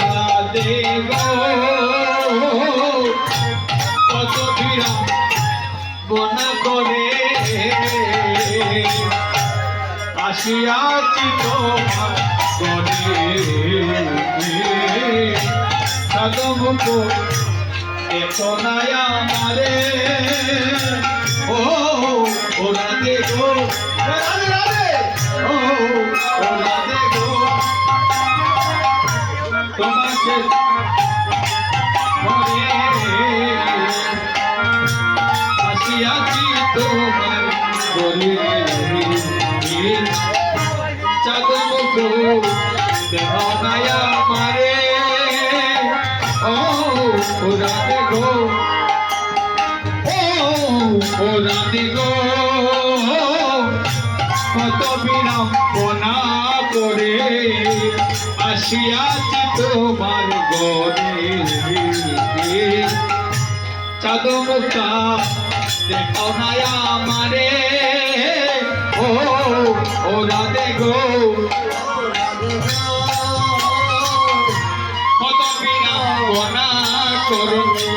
রাধে গো কত বিরা বনা করে আসিয়াছি তোমার গনে সাধমুখ এতো ও ও রাধে গো। রাধে রাধে ও রাধে গো ও রাধে গো কত বিড়ম্বনা করে আসিয়াছি তোমার গরে চাঁদমুখা দেখো না আমারে। ও ও রাধে গো। কত বিনা করো আসে